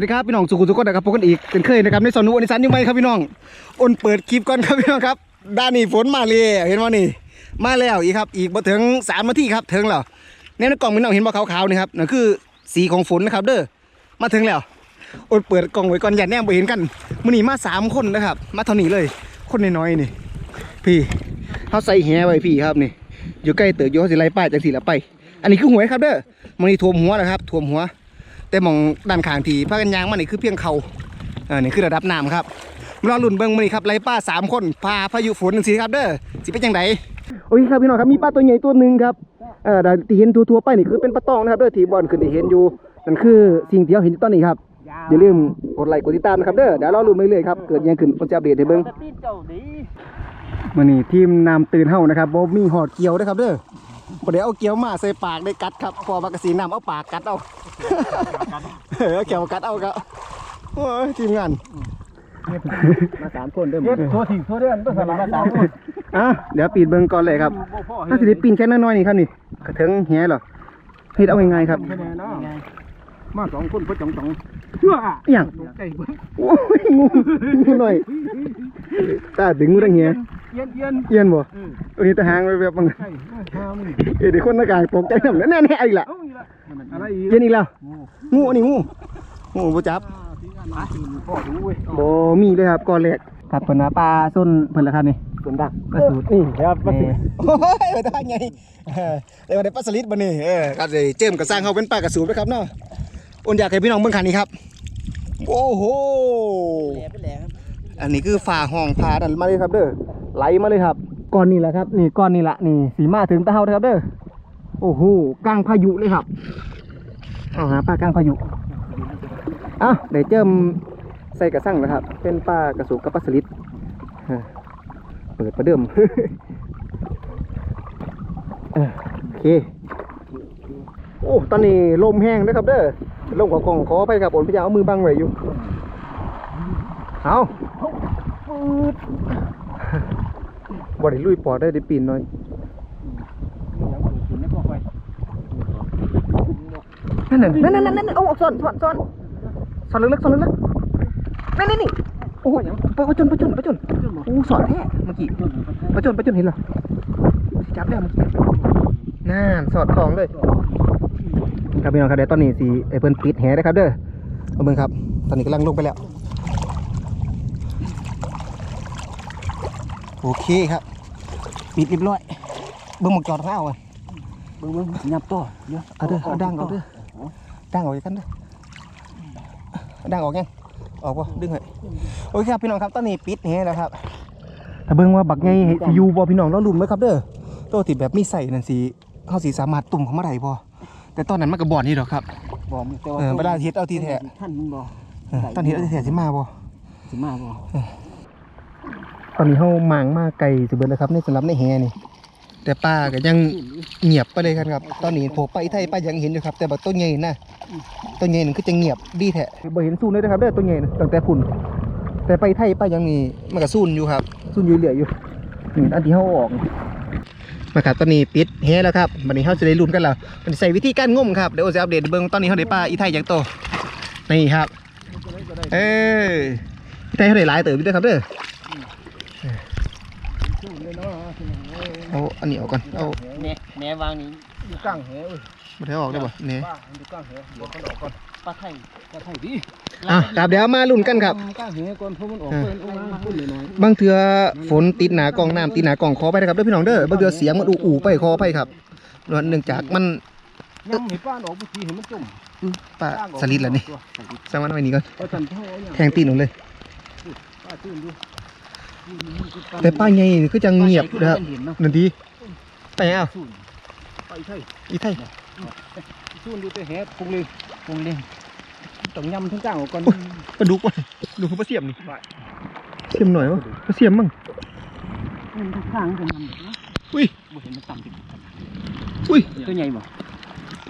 สวัสดีครับพี่น้องสุขุมสุขคนะครับพบกันอีกเช่นเคยนะครับในสนุกอนิสันยังไงครับพี่น้องอ้นเปิดคลิปก่อนครับพี่น้องครับด้านนี้ฝนมาเลยเห็นว่านี่ มาแล้วอีกครับ อีกบ่ถึงสามนาทีครับถึงแล้วเนี่ยในกล่องพี่น้องเห็นบ่าขาวๆนี่ครับนั่นคือสีของฝนนะครับ เด้อมาถึงแล้วอ้นเปิดกล่องไว้ก่อนอย่าแนมไปเห็นกันมื้อนี้มาสามคนนะครับ มาเท่านี้เลย คนน้อยๆนี่ พี่เขาใส่แหไว้พี่ครับนี่อยู่ใกล้เต๋อโยสิไลป้ายจังสีละไป อันนี้คือหวยครับเด้อมันนี่ทวมหัวนะครับทวมหัว แต่หมองด้านข้างที่พากันยางมันนี่คือเพียงเขาอ่านี่คือระดับน้ำครับมารอลุ่นเบิ้งมันนี่ครับไล่ป้าสามคนพาพายุฝนจังสีครับเด้อสิเป็นจังไดโอ้ยครับพี่น้องครับมีปลาตัวใหญ่ตัวหนึ่งครับเอ่อที่เห็นทั่วๆไปนี่คือเป็นปลาตองนะครับเด้อที่บอลขึ้นที่เห็นอยู่นั่นคือสิ่งที่เราเห็นอยู่ตอนนี้ครับอย่าลืมกดไลค์กดติดตามนะครับเด้อเดี๋ยวรอลุ้นเรื่อยๆครับเกิดอิหยังขึ้นผมจะอัปเดตให้เบิ่งตีนเจ้าดีมื่อนี้ทีมนำตื่นเฮานะครับบ่มีหอดเกี่ยวนะครับเด้อ บ่ได้เอาเกี่ยวมาใส่ปากได้กัดครับ พอมากระสีน้ำเอาปากกัดเอาเออเอาเกี่ยวกัดเอาครับโอ้ยทีมงานมาสามคนเด้อเฮ็ดโทรทิ้งโทรเดือนภาษาลาวสามคนอะเดี๋ยวปีดเบิ่งก่อนเลยครับถ้าสิได้ปีนแค่น้อยๆนี่ครับนี่กระเทิงแหเหรอเฮ็ดเอาง่ายๆครับแค่นี้เนาะ มาสองคนพ่อจ่องจ่องเพื่ออหย่างใจเบิ่งโอ้ยงูงูหน่อยตาดึงงูดังเหี้ยเย็นเย็นเอียนบ่อันนี้ตะหางไปแบบมันใช่ห้ามึงเอ้ยเดี๋ยวคนหน้ากลางตกใจนำแน่ๆๆอีกละเอ้าอีกละอะไรอีกเอียนอีกแล้วงูอันนี้งูงูบ่จับพ่อดูเว้ยโบมีเลยครับก่อนแรกครับเพิ่นว่าปลาส้นเพิ่นละครับนี่ส่วนดักปลาสูตรนี่ครับมาสิโอ้ยไปได้ไงเออแต่ว่าได้ปลาสลิดบ่นี่เออครับสิเจิมก็สร้างเฮาเป็นปลากระสูบนะครับเนาะ อ้นอยากให้พี่น้องเบิ่งคันนี้ครับ โอ้โห แหลไปแหลครับอันนี้คือฝ่าห้องพาดันมาเลยครับเด้อไหลมาเลยครับก้อนนี้แหละครับ นี่ก้อนนี้ละนี่สีมาถึงตะเฮานะครับเด้อโอ้โหกลางพายุเลยครับเอาหาปลากลางพายุอะเดี๋ยวเจิมใส่กระสังนะครับ เป็นปลากระสูบกับปลาสลิดอะเปิดประเดิม เออโอเค โอ้ตอนนี้ลมแห้งนะครับเด้อลมของกล่องขอไปครับผมพยายาเอามือบังไว้อยู่เอาปืดบ่ได้ลุยปอดได้ได้ปีนหน่อยนั่นนั่นนั่นนั่นเอาออกซ่อนซ่อนซ่อนซ่อนลึกๆซ่อนลึกๆนี่นี่นี่โอ้ยประจนประจนประจนโอ้สอนแท้เมื่อกี้ประจนประจนเห็นเหรอจับได้เมื่อกี้นั่นสอดของเลย ครับพี่น้องครับเดี๋ยวตอนนี้สิไอ้เพิ่นปิดแหนะครับเด้อเอาเบิ่งครับ ตอนนี้กำลังลงไปแล้ว โอเคครับปิดเรียบร้อย เบิ่งหมกจอดข้าวอะเบิ่งเบิ่งยับตัวเยอะเอาเด้อเอาดังเอาเด้อดังออกอีกกันเด้อเอาดังออกยังออกป่ะดึงให้โอเคครับพี่น้องครับตอนนี้ปิดแหแล้วครับถ้าเบิ่งว่าบักไงสิอยู่บ่พี่น้องเราลุ้นไว้ครับเด้อตัวที่แบบมีใส่นั่นสิเฮาสิสามารถตุ่มเข้ามาได้บ่ แต่ตอนนั้นมันก็บ่อนนี่ดอกครับบอกมึงแต่ว่าเออเวลาเฮ็ดเอาที่แท้ ท่านมึงบ่เออตอนเฮ็ดเอาที่แท้สิมาบ่ สิมาบ่ตอนนี้เฮาหมางมาไกลสิเบิดแล้วครับในสำหรับในแหนี่ แต่ป้าก็ยังเงียบไปเลยครับตอนนี้ผมไปไทยป้ายังเห็นอยู่ครับ แต่บักต้นใหญ่นะต้นใหญ่นึงคือจะเงียบดีแท้บ่เห็นซูนเลยนะครับเด้อต้นใหญ่นะตั้งแต่พุ่นแต่ไปไทยป้ายังนี่มันก็ซูนอยู่ครับซูนอยู่เหลืออยู่นี่อันที่เฮาเอาออก มาครับตอนนี้ปิดแฮแล้วครับวันนี้เฮาจะได้ลุ้นกันแล้วมันใส่วิธีการงมครับเดี๋ยวจะอัปเดตเบิ่งตอนนี้เฮาได้ปลาอีไทยอย่างโตนี่ครับเอออีไทยเฮาได้หลายเติบอยู่เด้อครับเด้อเอาอันนี้ออกก่อนเอาแหน่แหน่วางนี่อยู่กลางแหเว้ยบ่ได้ออกได้บ่เนี่ยป้าอยู่กลางแหเดี๋ยวเขาออกก่อน ปลาไทยจะไทยดิอะครับเดี๋ยวมาลุ้นกันครับกลางแหก่อนเพราะมันออกเพิ่นออกมาพุ่นน้อยบางเทือฝนติดหนากองน้ำติดหนากองคอไปนะครับเด้อพี่น้องเด้อบางเทือเสียงมันอู่ๆไปคอไปครับเนื่องจากมันๆยังให้ป้าออกบางทีเห็นมันจมปลาสลิดแล้วนี่สร้างมันไว้นี่ก่อนเพราะฉันเท่าเอาอย่างแทงตีนลงเลยป้าตื่นดูแต่ป้าใหญ่นี่คือจังเงียบนะครับเห็นเนาะนั่นดีไปเอาไปไทย อีไทยสู้ดูแต่แหปุงเลยคงเล่นต้องยำทั้งกลางออกก่อนปลาดุกวะดูเขาปลาเสียมนี่เสียมหน่อยวะปลาเสียมมั่งมันข้างกันมันเนาะอุ้ยบ่เห็นมันต่ำติดอุ้ยตัวใหญ่บ่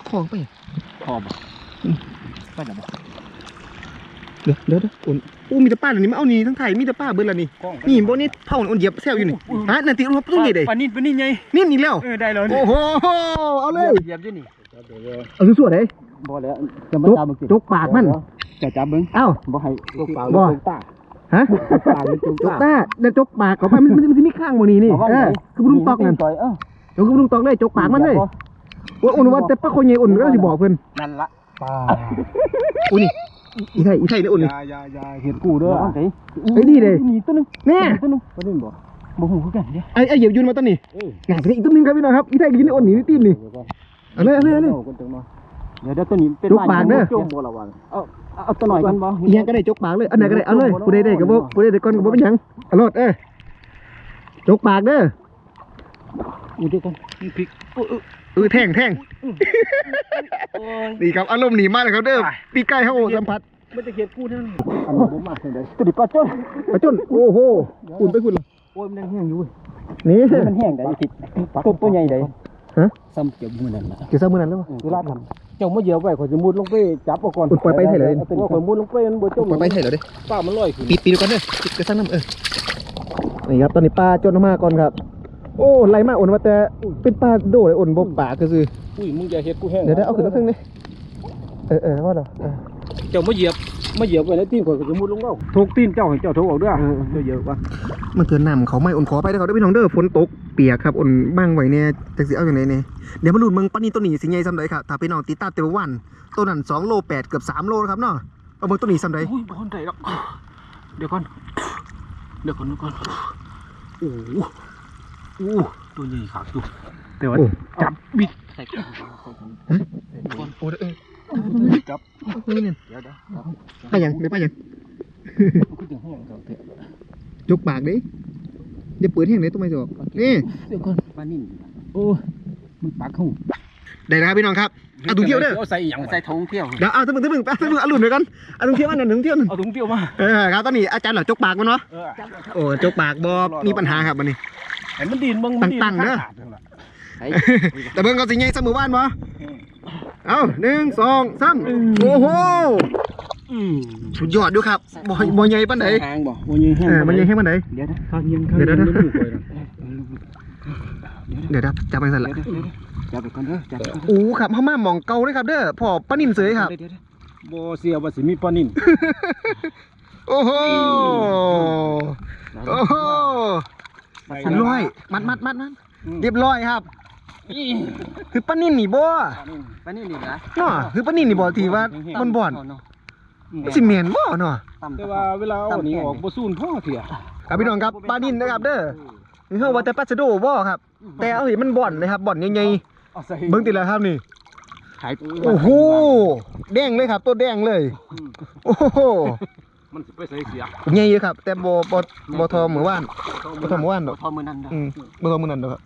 คลองไปพอบ่ไปแล้วบ่เดี๋ยวเดี๋ยวเดี๋ยวอุ่นอู้มีแต่ป้าเหล่านี้มาเอานี่ทั้งไทยมีแต่ป้าเบิดละนี่กล้องนี่บ่นี่เผาอุ่นเหยียบแซวอยู่นี่ฮะนั่นติรู้ตัวใหญ่เด้ปานิดปานิดไงนี่นี่แล้วเออได้แล้วนี่โอ้โหเอาเลยเหยียบอยู่นี่ เอาสวยๆเลยบ่แล้วจะมาจุกตามมึงกินจุกปากมันจะจับเบิ้งเอ้าบ่ให้ลูกปลาบ่ลูกตาฮะปลาลูกจตากตาเดี๋ยวจกปากเข้าไปมันมันมันสิมีข้างบ่นี่นี่เออคือบ่ลุงตอกนั่นต่อยเออเดี๋ยวคือบ่ลุงตอกเลยจกปากมันเลยว่าอุ่นว่าแต่ปลาโคใหญ่อุ่นก็สิบอกเพิ่นนั่นละปลาอุ้ยนี่อีไทยอีไทยนี่อุ่นอนี่ยาอยาอยาเห็นกูเด้อเฮ้ยเฮ้ยนี่เลยมีตัวนึงแน่ตัวนึงตัวนึงบ่บ่ฮู้คือกันเด้ไอ้ไอ้เหยียบยุนมาต้นนี่เอองานตัวนี้อีกต้นหนึงครับพี่น้องครับอีไทยกินนี่อุ่นนี่นี่ตีนนี่เอาเลยเอาเลยเอาเลยเดี๋ยวเดี๋ยวตัวนี้เป็นลูกปากเด้อจมบ่ละวันเอาเอาตัวหน่อยกันบ่อีหยังก็ได้จกปากเลย อันไหนก็ได้ เอาเลยผู้ใดได้ก็บ่ผู้ใดได้ก่อนก็บ่เป็นหยังเอาโลดเอ้ยจกปากเด้ออยู่ด้วยกันพริกเออแท่งแท่งโอ้ยนี่ครับ อารมณ์หนีมากเลยครับเด้อปีใกล้เขาสัมผัสมันจะเก็บกูนั่นอันนี้บ่มาเด้ตัวนี้ปลาจ้นปลาจนโอ้โหอุ่นไปคุณเลยโอ้ยมันยังแห้งอยู่เว้ยนี่มันแห้งได้ติดตัวตัวใหญ่ได้ ฮะ ซ้ำเกี่ยวมือนั่นล่ะเกี่ยวซ้ำมือนั้นแล้วเวลาทำเจ้ามาเหยียบไว้ข่อยจะมุดลงไปจับเอาก่อนอุดปล่อยไปเถอะเลยว่าข่อยมุดลงไปมันบ่จมปล่อยไปเถอะเด้ป้ามันลอยขึ้นปิดปิดก่อนเด้อปิดกระซังน้ำเออนี่ครับตอนนี้ปลาจนมาก่อนครับ โอ้ไหลมากอุ่นว่าแต่เป็นปลาโดเลยอุ่นบ่ปากก็คืออุ้ยมึงอย่าเฮ็ดกูแห้งเดี๋ยวได้เอาขึ้นแล้วครึ่งนี่เออเออว่าเด้อเออเจ้ามาเหยียบ มาเหยียบไว้ในตีนข่อยก็จะมุดลงเอาทุกตีนเจ้าให้เจ้าทุกออกเด้อเจ้าเยอะป่ะมันเตือนน้ำเขาไม่อุ่นขอไปเด้อเขาได้อพี่น้องเด้อฝนตกเปียกครับอุ่นบ้างไว้เนี่ยจักสิเอาอย่างไรเนี่ยเดี๋ยวมาลุ้นเมืองปลานี่ตัวนี้สิใหญ่ซ้ำใดครับถ้าพี่น้องติดตามเตวันตัวนั้น2โล8เกือบ3โลนะครับเนาะเอาเมืองตัวนี้ซ้ำใดอุ้ยบ่ทันได้ดอกเดี๋ยวก่อนเดี๋ยวก่อนเดี๋ยวก่อนโอ้โหโอ้ตัวใหญ่ขากอยู่แต่ว่าโอ้จับบิดใส่โอ้เออ จับเฮ้ยเนี่ยเดี๋ยวเดี๋ยวไปยังเดี๋ยวไปยังกูจะแห้งก่อนเถอะจกปากดิอย่าเปิดแห้งเลยตัวไม่จอกนี่เดี๋ยวก่อนปลานิ่มโอ้มันปากเข้าได้นะครับพี่น้องครับเอาถุงเที่ยวเด้อเอาใส่หยังใส่ถุงเที่ยวเดี๋ยวเอาตึ้งตึ้งตึ้งไปตึ้งเอาหลุนเดี๋ยวกันเอาถุงเที่ยวอันนั้นถุงเที่ยวนั่นเอาถุงเที่ยวมาเออครับตอนนี้อาจารย์เหล่าจกปากมันเนาะเออโอ้จกปากบอมีปัญหาครับวันนี้ไอ้มันดินมึงมันดิตั้งๆเด้อขาดๆนั่นล่ะแต่เบิ่งเขาสิไงสมือบ้านบ่เอาหนึ่งสองสามโอ้โหอืมสุดยอดดูครับบ่บ่ใหญ่ปานใดหางบ่มันยังแห้งเออมันใหญ่แค่ปานใดเดี๋ยวนะข้างยังข้างเดี๋ยวนะยังไม่ถูกเลยนะเดี๋ยวนะจับไปสั่นละเดี๋ยวเดี๋ยวเดี๋ยวจับไปก่อนเด้อจับไปก่อนโอ้ครับเฮามาหมองเก่าเลยครับเด้อพ่อป้านิ่มเสยครับเดี๋ยวเดี๋ยวเดี๋ยวบ่เสียว่าสิมีปลานิ่มโอ้โหโอ้โหเรียบร้อยมัดมัดมัดมัดเรียบร้อยครับ คือป้านิ่มนี่บ่ปลานิ่มนี่นะเนาะคือป้านิ่มนี่บ่ที่ว่ามันบ่อนสิแม่นบ่เนาะแต่ว่าเวลาเอานี่ออกบ่ซูนพ่อเถียครับพี่น้องครับป้านิ่มนะครับเด้อนี่เฮาว่าแต่ปลาสะโดบ่ครับ แต่เอาเห็นมันบ่อนเลยครับบ่อนใหญ่เอาใส่ๆเบิ่งติแล้วครับนี่ขายโอ้โหแดงเลยครับตัวแดงเลยโอ้โหมันสิไปใส่เสียใหญ่อยู่ครับ แต่บ่บ่บ่ทอเหมือนว่านบ่ทอเหมือนว่านดอกทอมือนั่นเด้ออืมบ่ทอเหมือนนั้นดอกครับ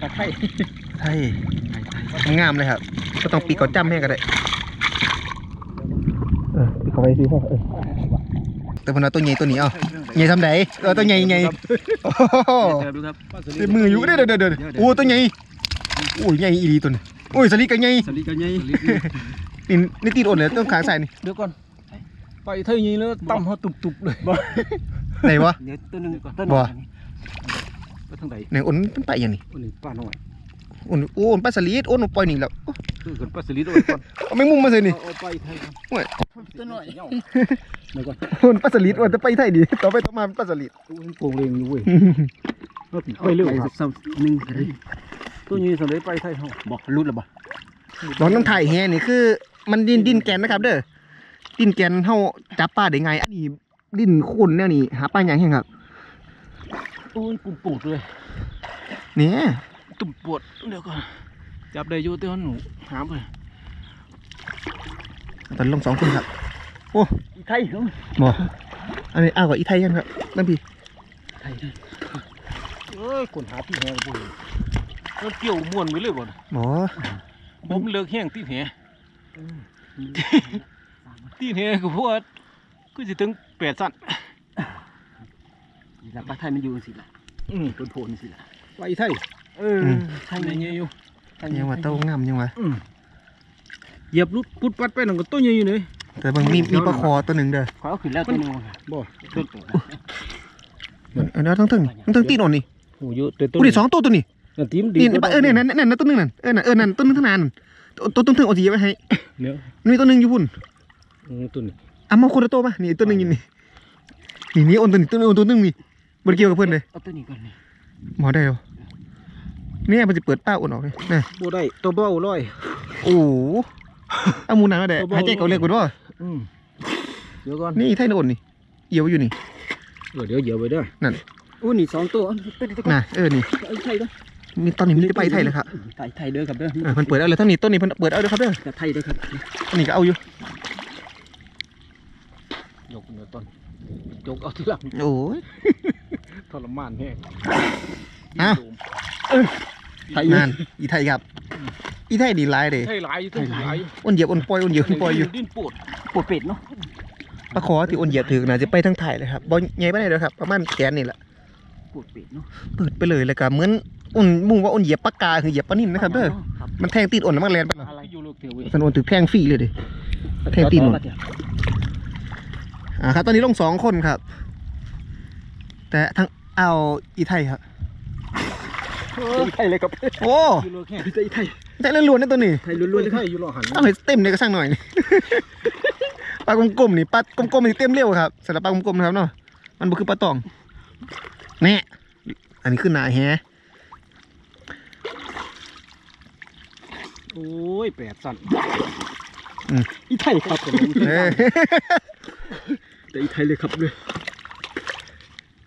ตะไคร้ใช่งามเลยครับ ก็ต้องปีกก่อนจ้ำให้ก็ได้เออปีกเข้าไปสิพ่อเออแต่พนเอาตัวใหญ่ตัวนี้เอาใหญ่ทำไดเออตัวใหญ่ใหญ่โอ้โหเดี๋ยวดูครับเต็มมืออยู่เด้อเด้อเด้อเด้อโอ้ตัวใหญ่โอ้ยใหญ่อีหลีตัวนี้โอ้ยสลิดก็ใหญ่สลิดกันใหญ่นี่นี่ตีนอ่อนเลยต้องขางใส่นี่เดี๋ยวก่อนไปเท่านี้แล้วตั้มเฮาตุบๆเลยไหนวะเดี๋ยวตัวนึงก่อนตัวบ่นึง ไปทางใดไหนอ่อนมันไปอย่างนี้อันนี้ป้าน้อยอ่อนโอ้อ่อนปลาสลิดอ่อนปล่อยนี่แล้วคือกันปลาสลิดเอาก่อนเอาไม่มุ่งมาเลยนี่เอาไปไทยโอ้ยตัวน้อยเดี๋ยวก่อนอ่อนปลาสลิดอ่อนจะไปไทยดีต่อไปต่อมาเป็นปลาสลิดตัวโป่งเลงอยู่เว้ยเอาไปเร็วครับซ้ำนึงตัวนี้สำเร็จไปไทยเฮาบอกรุดแล้วบ่ตอนน้ำไทยแฮนี่คือ มันดินดินแกนนะครับ เด้อดินแกนเฮาจับปลาได้ไง อันนี้ดินขุ่นแนวนี้หาปลาอย่างแห้งครับ โอ้ยปุ่มปวดเลยเนี่ยตุ่มปวดเดี๋ยวก่อนจับได้อยู่แต่ว่าหนูหามไปตอนลงสองคนครับอีไทยเหรอบ่อันนี้อ้าวกับอีไทยกันครับนั่นพี่ไทยเลยเอ้ยคนหาที่แหงบ่เห็นมันเกี่ยวม่วนไปเลยบ่น่ะบ่ผมเลิกแห้งตีแหตีแหก็เพราะว่าก็สิถึงแปดสั้น นี่ละปลาไทยมันอยู่สิละอืมโดนโผล่สิละไปไทยเออไทยใหญ่ๆอยู่ยังว่าเต้างามยังว่าอืมเหยียบรุดปุดปัดไปนั่นก็ตัวใหญ่อยู่เลยแต่บางมีมีปลาคอตัวหนึ่งเด้อขอเอาขึ้นแล้วตัวหนึงบ่ตัวอันนั้นทั้งถึงทั้งถึงตีนอ่อนนี่โหเยอะแต่ตัวกูดิสองตัวตัวนี้นั่นทีมดีนี่เออเนี่ยนั่นนั่นนั่นตัวหนึงนั่นเออนั่นเออนั่นตัวหนึงทั้งนั้นตัวตัวตัวถึงเอาสีไว้ให้เดี๋ยวมีตัวหนึงอยู่พุ่นอืมตัวนี้เอามาคนละตัวมานี่ตัวหนึงนี่นี่นี่อ้นตัวนี้ตัวนึงอ้นตัวหนึงนี่ บ่ได้เกี่ยวกับเพิ่นเลยเอาตัวนี้ก่อนนี่หมอได้เหรอเนี่ยมันจะเปิดป้าอ้นออกเลยนี่บ่ได้ตัวเบ้าร้อยโอ้โหเอาหมูหนังก็ได้ตัวเบาหายใจเกาเรียกกูด้วยอืมเดี๋ยวก่อนนี่ไทยโนนนี่เอียวอยู่นี่เออเดี๋ยวเหยียบไปเด้อนั่นอู้นี่สองตัวอันตัวนี้ตัวน่ะเออนี่ไอ้ไทยเด้อมีตอนนี้มันจะไปไทยเลยครับไทยไทยเด้อครับเด้อเออมันเปิดเอาเลยทั้งนี้ต้นนี้มันเปิดเอาเลยครับเด้อกับไทยเด้อครับอันนี้ก็เอาอยู่ยกเนื้อต้นยกเอาทีหลังโอ้ยท รมานแห้งอ้าวไทยนั่นอีไทยครับ อีไทยดีหลายเลยไทยหลายไทยหลายอ้นเหยียบอ้นปล่อยอ้นเหยียบอ้นปล่อยอยู่ดิ้นปวดปวดเป็ดเนาะปลาคอที่อ้นเหยียบถือน่าจะไปทั้งไทยเลยครับบอลใหญ่ไปไหนเด้อครับประมาณแขนนี่แหละปวดเป็ดเนาะเปิดไปเลยเลยครับเหมือนอ้นมุ่งว่าอ้นเหยียบปากกาคือเหยียบปลานิ่มนะครับเด้อครับมันแทงตีนอ้นแล้วมันแลนไปแล้วอะไรอยู่เลิกเถอะเว้ยสันอ้นถือแทงฟรีเลยดิแทงตีนอ้นอ่าครับ ตอนนี้ลงสองคนครับ แต่ทั้ง เอาอีไทยครับไทยเลยครับโอ้อยู่เลิกแห้งไทยไทยไทยล้วนๆนะตัวนี้ไทยล้วนๆเลยคไทรับยอยู่รอหันเอาให้เต็มเลยก็สั่งหน่อยนี่ปลากลมๆนี่ปลากลมๆนี่เต็มเร็วครับสำหรับปลากลมๆนะครับเนาะมันบ่คือปลาตองแน่อันนี้คือหนาแฮโอ้ยแปดสั่นอีไทยครับผมเออแต่อีไทยเลยครับเลย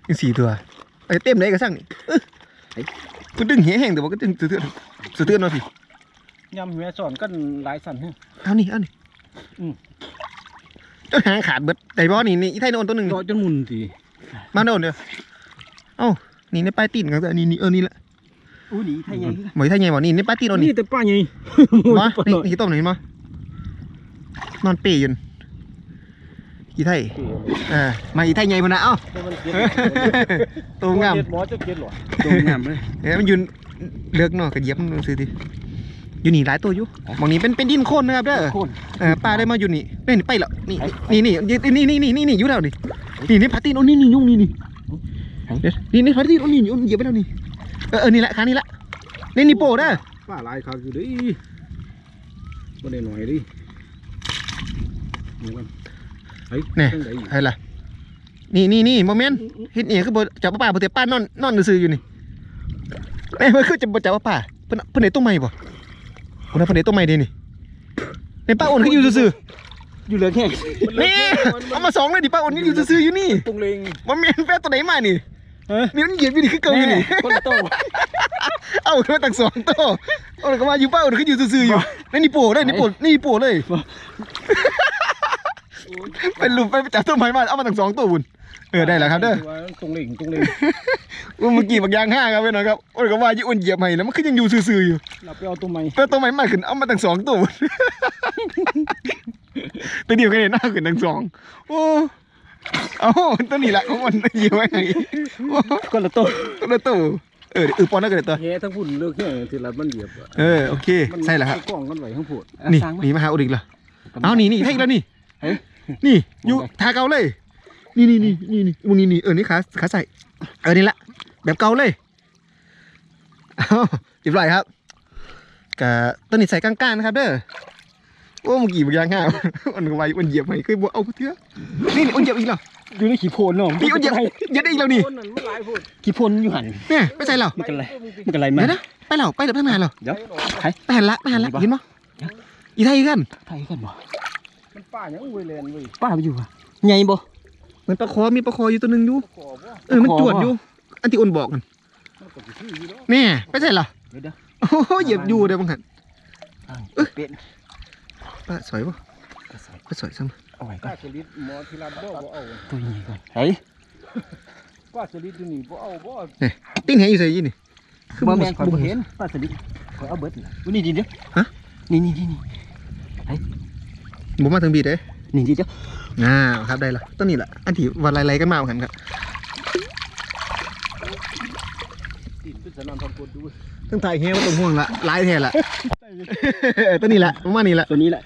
มีสี่ตัว ไอ้เต็มเลยก็สั่งนี่เอ้ยคุณดึงแหแห้งแต่ว่าก็ดึงเตือนๆเตือนๆมาพี่ยำแม่สอนกันหลายสั่นแห้งเอานี่เอานี่อืมเจ้าหางขาดเบิดแต่บ่นี่นี่อีไทยโนนตัวหนึ่งรอจนหมุนทีมาโดนเดียวเอ้านี่ในป้ายตีนกันแต่นี่นี่เออนี่แหละอู้นี่ไทยไงหมอยไทยไงวะนี่ในป้ายตีนเอานี่นี่แต่ป้าใหญ่มานี่นี่ต้มหน่อยมานอนเปยอยืน อีไทยเอ่ามาอีไทยไงมันนะเอ้ามันเก็บตัวงามเก็บหมอจะเก็บหรอตรงงามเลยเอ้ยมันยืนเลือกเนาะกระเหยียบมันดูสิดิอยู่นี่หลายตัวอยู่บางนี้เป็นเป็นดินโคลนนะครับเด้อโคนเออปลาได้มาอยู่นี่นี่นี่ไปแล้วนี่นี่นี่นี่นี่นี่นี่นี่อยู่แล้วนี่นี่นี่พาตีนโอ้นี่นี่ยุ่งนี่นี่เดี๋ยวนี่นี่พาตีนโอ้นี่นี่เหยียบไปแล้วนี่เออเออนี่แหละครั้งนี้ละนี่นี่โป้เด้อป้าหลายครับอยู่ดิบ่ได้หน่อยดินี่มันไอ้ นี่จังใดใครล่ะนี่นี่นี่โมเมนต์เห็นเอียคือบ่จับป้าบ่เตะป้านอนนอนซื่อๆอยู่นี่เอ้ยมันคือจะบ่จับป้าเพิ่นเพิ่นได้ต้มใหม่บ่เพิ่นเพิ่นได้ต้มใหม่เด้นี่ในป้าโอนคืออยู่ซื่ออยู่เหลือแค่ๆนี่เอามาสองเลยดิป้าโอนนี่อยู่ซื่อๆอยู่นี่ตรงเลงบ่แม่นแป้ตัวไหนมานี่เอ้ยนี่มันเหยียบอยู่นี่คือเก่าอยู่นี่คนละโตเอาขึ้นมาตั้งสองโตวเอาเลยก็มาอยู่ป้าโอนคืออยู่ซื่อๆอยู่นี่นี่โป้เลยนี่โป้นี่โป้เลย เป็นรูปไปจับต้นไม้มาเอามาตั้งสองตัวบุญเออได้แล้วครับเด้อตรงเลงตรงเลงว่าเมื่อกี้บักยางห้าครับพี่น้องครับโอ้ยก็ว่ายี่อ้วนเหยียบให้แล้วมันคือยังอยู่ซื่อๆอยู่เราไปเอาตัวใหม่แต่ตัวใหม่มากขึ้นเอามาตั้งสองตัวตัวเดียวกันเลยหน้าขึ้นตั้งสองโอ้เอาตัวนี้แหละของมันเหยียบไว้ไงโอ้คนละโตตัวละตัวเออเออปอนนั่นก็ได้ตัวแง่ทั้งพุ่นเลิกแง่ทีละมันเหยียบอะเออโอเคใช่แล้วครับมันกล้องกันไหวทั้งพุ่นนี่หนีมาหาอุดิกเหรอเอานี่นี่ให้อีกแล้วนี่ นี่อยู่ทาเกาเลย นี่นี่นี่นี่นี่มึงนี่นี่เออนี่ขาขาใส่เออนี่ละแบบเกาเลยเอาเรียบร้อยครับกะต้นนี้ใส่กลางๆนะครับ เด้อโอ้เมื่อกี้มันยางง่ายมันไวมันเหยียบไหมเคยบอกเอาเถอะนี่นี่มันเหยียบอีกแล้วอยู่ในขี้โพนเนาะนี่มันเหยียบเหยียบได้อีกแล้วนี่คนนั้นมันหลายพุ่นขี้โพนอยู่หันเนี่ยไปใส่แล้วมันกันไรมันกันไรมาเดี๋ยวนะไปแล้วไปแล้วไปมาแล้วเดี๋ยวไปหันละไปหันละเห็นมั้ยอีไทยกันไทยกันบ่ มันป้ายังเวเลนเว้ยป้าไปอยู่อะใหญ่บ่เหมือนปลาคอมีปลาคออยู่ตัวหนึ่งอยู่ขอบว่าเออ มันปลาคอจวดอยู่ อันที่อ้นบอกกันมันก็สิชื่ออยู่แล้วแน่ไปใส่ละเดี๋ยวเดี๋ยว โอ้โหเหยียบอยู่เดี๋ยวบังหันเป็ดป้าสวยปะกระใส่ป้าสวยซ้เอาไว้ก่อป้านสลิดหมอทีละบ่บ่เอาตัวใหญ่ก่อนเฮ้ยป้าสลิดอยู่นี่บ่เอาบ่ำติ้งแหอยู่ใส่ยี่นี่บ่แม่นข่อยบ่เห็นป้าสลิดข่อยเอาเบิดน่ะอุ้ยนี่ดิเด้อฮะ นี่นี่นี่นี่ ผมมาถึงบีดเด้นี่ดิเด้ออ่าครับได้ละต้นนี้แหละอันที่วันไรๆกันมาเหมือนกันครับติดเป็นสนามทำกดดูตั้งแต่เฮียว่าต้องห่วงละลายแท้ละต้นนี้แหละประมาณนี้แหละตัวนี้แหละ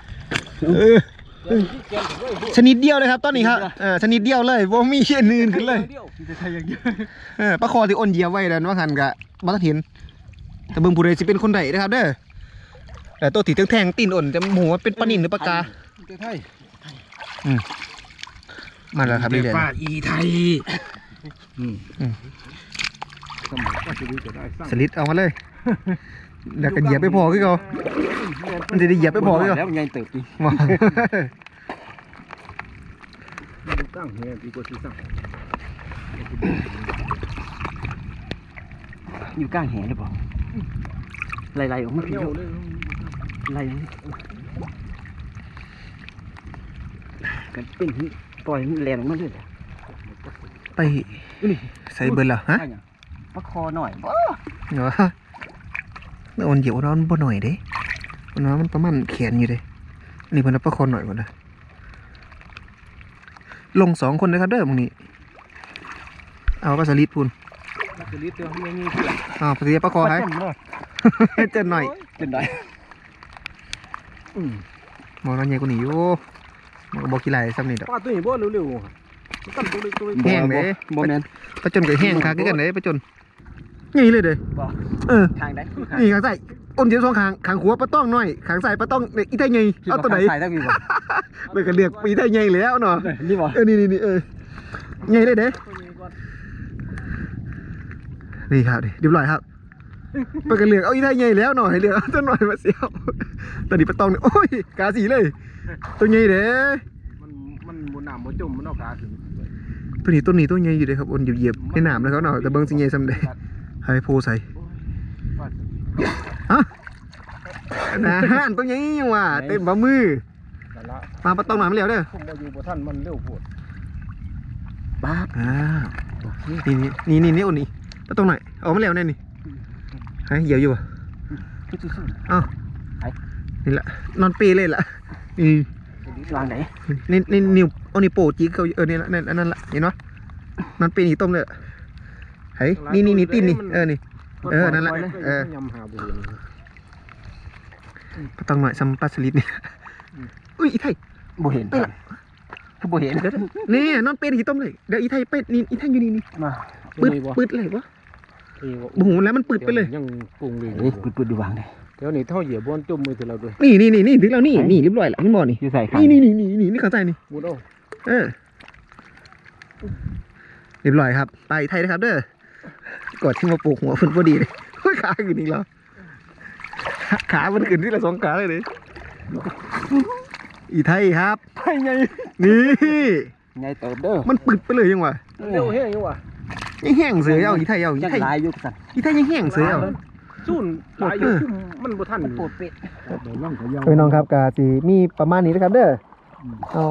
เออเดี๋ยวที่แกนผมเลยชนิดเดียวเลยครับต้นนี้ครับเออชนิดเดียวเลยว่ามีเช่นอื่นขึ้นเลยเดียวจะใช่ยังเยอะเออปลาคอที่อ้นเหยียบไว้ดันว่าหันกะบัตรเห็นแต่เบิ่งผู้ใดสิเป็นคนใดนะครับเด้อแต่ตัวถีแทงๆตีนอ้นจะหมูว่าเป็นปลานินหรือปลากา แต่ไทยมาแล้วครับเรื่อยป้าอีไทยสลิดเอามาเลย แล้วก็เหยียบไปพอคือเขามันจะได้เหยียบไปพอคือเขาแล้วมันยังเติบดิว้าวสร้งเฮียดีกว่าที่สร้งอยู่กลางแหหรือเปล่าไหลๆออกมาพี่เที่ยวเลยไล่ กันเป็นหิปล่อยมันแรงออกมาเลยไปใส่เบิร์นเหรอฮะประคอหน่อยบ่เหรอแล้วมันเหยียบมันบ่หน่อยเด้มันว่ามันประมาณแขนอยู่เด้นี่เพิ่นเอาประคองหน่อยก่อนนะลงสองคนเลยครับเด้อมึงนี่เอาก็สลิดพูนนักเรียนเที่ยวไม่มีเพื่อนอ้าวปฏิเสธประคองให้เจนหน่อยจนได้มองน้องใหญ่กว่านี้อยู่ มันก็บอกกี่ไรซ้ำนี่ดอกป้าตัวนี้บ่เร็วๆตั้งตัวเล็กตัวเล็กแห้งเด้บ่แม่นไปจนก็แห้งคักคือกันเด้ไปจนนี่เลยเด้บ่เออทางใดนี่ข้างใส่อ้นเสียสองข้างข้างขวาปลาต้องน้อยข้างซ้ายปลาต้องเนี่ยอีไทยไงเอาตัวไหนใส่ได้มีบ่ไปกันเลือกอีไทยไงแล้วเนาะนี่บ่เออนี่นี่นี่เออไงเลยเด้นี่ครับดิเรียบร้อยครับ ไปกันเลือกเอาอีไทยไงแล้วหน่อยเลือกเอาตัวหน่อยมาเสียวตอนนี้ปลาต้องเนี่ยโอ้ยกาสีเลยตัวไงเด้มันมันบนน้ำบนจุ่มมันเอาขาขึ้นตัวนี้ตัวนี้ตัวใหญ่อยู่เลยครับอ้นเหยียบๆในน้ำแล้วเขาเนาะแต่เบิ้งสิใหญ่ซ้ำเด้ให้โพใส่อะนะฮะตัวใหญ่ยังว่าเต็มบ่มือนั่นละมาปลาต้องหน่อยมาแล้วเด้อผมบ่อยู่บ่ทันมันเร็วโพดบ้าอ่านี่นี่นี่นี่อ้นนี่ปลาต้องหน่อยเอามาแล้วแน่นี่ ฮะเหยียบอยู่ป่ะคือซื่ออ้าวนี่ละนอนเปรย์เลยล่ะนี่ๆวางไหนนี่นี่นิ้วเอานี่วโป้จีกเขาเออนี่ละนั่นอันนั้นละเห็นเนาะนอนเปรย์นี่ต้มเลยเฮ้ยนี่นี่นี่ตีนนี่เออนี่เออนั่นแหละเออยำหาบุญปลาต้องหน่อยซัมปลาสลิดนี่อุ้ยอีไทยบ่เห็นไปละคือบ่เห็นเดี๋ยวๆนี่นอนเป็ดที่ต้มเลยเดี๋ยวอีไทยเป็ดนี่อีไทยอยู่นี่นี่มาปืดปืดเลยวะ โอ้โหแล้วมันปืดไปเลยยังปรุงเลยเอ้ยปืดๆดูวางได้เดี๋ยวนี้เท่าเหยียบบนจุ่มมือถือเราด้วยนี่นี่นี่นี่ถึงแล้วนี่นี่เรียบร้อยแล้วพี่บอนี่อยู่ใส่ข้างนี่นี่นี่นี่นี่นี่ข้างใต้นี่บุญเอาเออเรียบร้อยครับไปอีไทยนะครับ เด้อกดที่มาปลูกหัวฝุ่นพอดีเลยโอ้ยขาขึ้นอีกแล้วขาขามันขึ้นที่ละสองขาเลยดิอีไทยครับไทยไงนี่ไงเติบเด้อมันปืดไปเลยยังวะเร็วแห้งอยู่ว่ะ ยังแห้งเสือเอาอีไทยเอาอียังไทยหลายอยู่สั่นอีไทยยังแห้งเสือเอาสู้หลายอยู่ซุ่มมันบ่ทันมันปวดเป็ดเดี๋ยวล่องก็ยาวพี่น้องครับกะสีมีประมาณนี้นะครับเด้ออเอา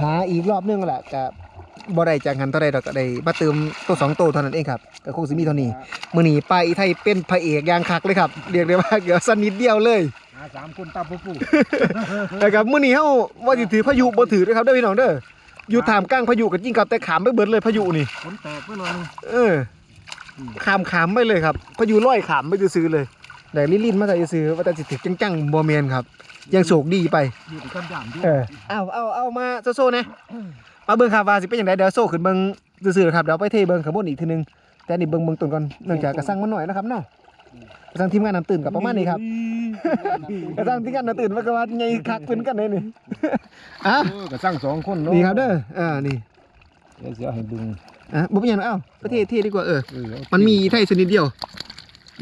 หาอีกรอบนึงแหละกะบ่ได้จากหันเท่าใดดอกก็ได้มาเติมตัวสองตัวเท่านั้นเองครับก็คงสิมีเท่านี้มื้อนี้ไปอีไทยเป็นพระเอกอย่างคักเลยครับเรียกได้ว่าเกี่ยวสนิทเดียวเลยหาสามคนตาปูปูนะครับมื้อนี้เฮาว่าสิถือพายุบ่ถือนะครับเด้อพี่น้องเด้อ อยู่ท่ามกลางพายุก็จริงครับแต่ขามไปเบิดเลยพายุนี่ฝนแตกไปหน่อยนึงเออขามขามไปเลยครับพายุลอยขามไปซื้อๆเลยได้ลิ้นๆมาใส่ซื้อว่าแต่สิถึกจังๆบ่แม่นครับ ยังโชคดีไปอยู่กันยามด้วยเออเอาเอาเอามาโซ่ๆนะมาเบิ่งครับว่าสิเป็นอย่างไรเดี๋ยวโซ่ขึ้นเบิ่งซื่อๆนะครับเดี๋ยวไปเทเบิ่งข้างบนอีกทีหนึงแต่นี่เบิ่งเบิ่งต้นก่อนเนื่องจากกระสังมันหน่อยนะครับเนาะ กระสังทีมงานน้ำตื่นกับประมาณนี้ครับกระสังทีมงานน้ำตื่นมันก็ว่าใหญ่คักเป็นกันเลยนี่อะเออก็สร้างสองคนเนาะนี่ครับเด้ออ่านี่เดี๋ยวเสียให้ดึงอะบ่เป็นหยังเอ้าไปเทเทดีกว่าเออเออมันมีไทยชนิดเดียว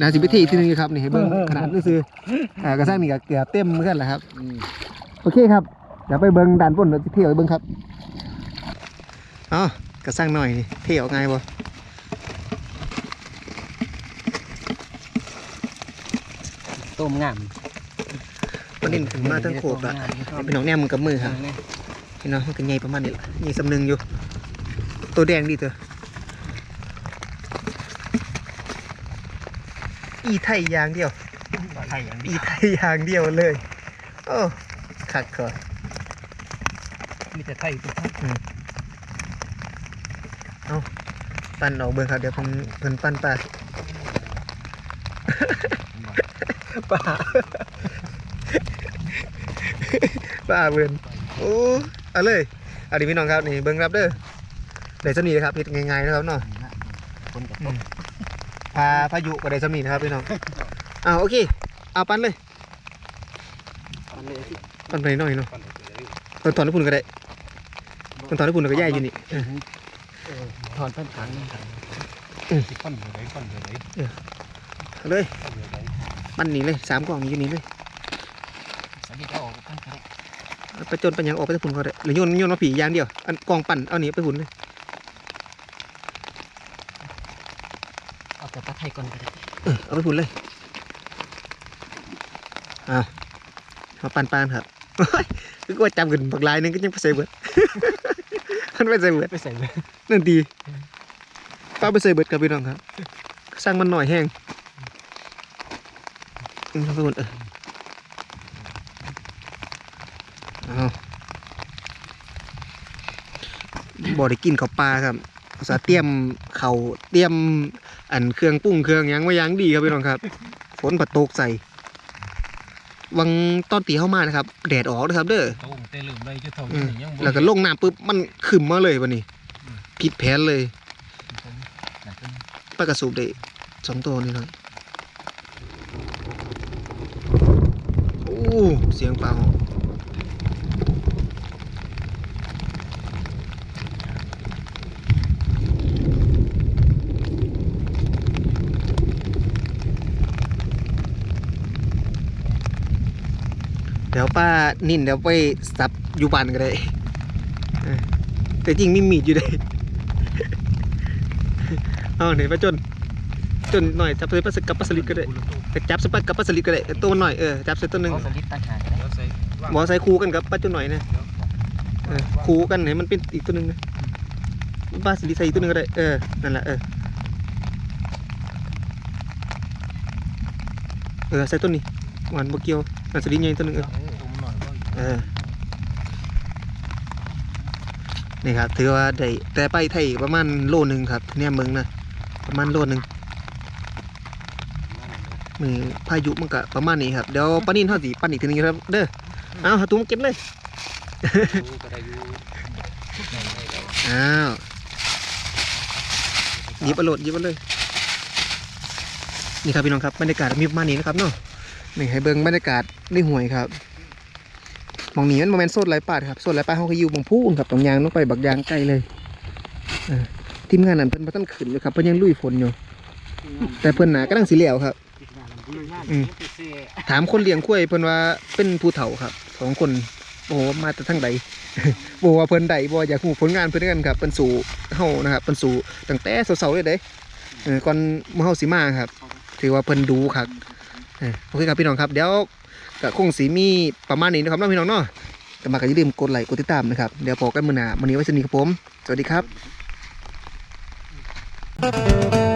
นะสิไปเทอีกทีหนึงครับนี่ให้เบิ่งขนาดซื่อๆอ่ากระสังนี่ก็เกือบเต็มเหมือนกันแหละครับอืมโอเคครับเดี๋ยวไปเบิ้งด่านบนเดี๋ยวสิเที่ยวไปเบิ้งครับอ๋อกระสั่งหน่อยนี่เที่ยวไงายบ่ ต้มงามวันนี้ถึงมาทั้งโขกละเป็นน้องแนมมึงกับมือครับพี่น้องมันก็ใหญ่ประมาณนี้ละใหญ่สำนึงอยู่ ตัวแดงดีเถอะอีไทยอย่างเดียวไทยอย่างอีไทยอย่างเดียวเลย โอ้ขัดก่อนมีแต่ไทยตัวปั้นออกเบิ้งครับเดี๋ยวเพิ่นเพิ่นปั้นปลา ปลาปลาเบิ้นโอ้เอาเลยเอาดิพี่น้องครับนี่เบิ้งครับเด้อเดี๋ยวจะมีนะครับเฮ็ดง่ายๆนะครับเนาะคนกับพาพายุก็ได้สำนีนะครับพี่น้องอ้าวโอเค เอาปั้นเลยปันเลยที่ปั้นไปหน่อยเนาะตอนถอนญี่ปุ่นก็ได้มันถอนให้พุ่นแล้วก็ย่ายอยู่นี่เออถอนต้นทางนี่ครับอืมก้อนเดือดไหนก้อนเดือดไหนเอาเลย มันนี่เลยสามกล่องนี้อยู่นี่เลยสันนิษฐานออกข้างกันเอาไปจนไปหยังออกไปแต่พุ่นก็ได้หรือโยนโยนมาผีอย่างเดียวอันกองปั่นเอานี่ไปพุ่นเลยเอาแต่ปลาไทยก่อนก็ได้เออเอาไปพุ่นเลยเอาเอาปั่นปานครับคือว่าจำกันบักลายหนึงก็ยังไปใส่เบิดมันไปใส่เบิดไปใส่เลยนั่นดีป้าไปใส่เบิดกับพี่น้องครับสร้างมันหน่อยแห้ง อืมเอาไปพุ่นเออเอาบ่ได้กินข้าวปลาครับภาษาเตรียมเขาวเตรียมอันเครื่องปรุงเครื่องหยังไว้หยังดีครับพี่น้องครับฝนปัดตกใส่วังตอนตีเข้ามานะครับ แดดออกนะครับ เด้อโต้งเตะลืมเลยจะเท่าอืนี้มยังบ่แล้วก็ลงน้ำปุ๊บมันขึ้นมาเลยวันนี้ผิดแผนเลยปลากระสูบได้สองตัวนี่หน่อยโอ้ เสียงเปล่าเดี๋ยวป้านิ่นเดี๋ยวไปสับอยู่บ้านก็ได้เออแต่จริงมีมีดอยู่ได้เอาไหนมาจน จนหน่อยจับสปลาสกับปลาสลิดก็ได้แต่จับสปลากับปลาสลิดก็ได้ตัวมันหน่อยเออจับใส่ตัวหนึ่งสลิดตั้งหาก หมอใส่คู่กันกับปลาจุนหน่อยนะเออคู่กันให้มันเป็นอีกตัวหนึ่งนะปลาสลิดใส่อีกตัวหนึ่งก็ได้เออนั่นแหละเออเออใส่ตัวนี้หวานบกเกียวปลาสลิดใหญ่ตัวหนึ่งเออเออนี่ครับถือว่าได้แต่ไปไทยประมาณโลหนึ่งครับเนี่ยเมืองนะประมาณโลหนึ่งมือพายุมันก็ประมาณนี้ครับเดี๋ยวปานินเท่าสีปันอีกทีนึงครับเด้อ เอาหาตุ้มเก็บเลยอ้าวหยิบเอาโหลดหยิบเอาเลย นี่ครับพี่น้องครับบรรยากาศมีประมาณนี้นะครับเนาะนี่ให้เบิ่งบรรยากาศในห่วยครับหมองนี้มันโมเมนต์โซดไรปาดครับโซดไรปาดเขาก็อยู่หมองพูนครับตรงยางลงไปบักยางไกลเลยเออทีมงานนั้นเพิ่นมาตั้งขึ้นอยู่ครับเพิ่นยังลุยฝนอยู่ แต่เพิ่นหนาก็ตั้งสีเหลียวครับอืมถามคนเลี้ยงกล้วยเพิ่นว่าเป็นผู้เฒ่าครับ สองคนโอ้มาแต่ทั้งใดบอกว่าเพิ่นใดบ่อยากหูผลงานเพิ่นกันครับเพิ่นสู่เฮานะครับเพิ่นสู่ตั้งแต่เสาๆเลยเด้เออก่อนมื้อเฮาสิมาครับ ถือว่าเพิ่นดูครับโอเคครับพี่น้องครับเดี๋ยวก็คงสิมีประมาณนี้นะครับน้องพี่น้องเนาะแต่มาก็อย่าลืมกดไลค์กดติดตามนะครับเดี๋ยวพบกันมื้อหน้ามื้อนี้ไว้สวัสดีครับผม สวัสดีครับ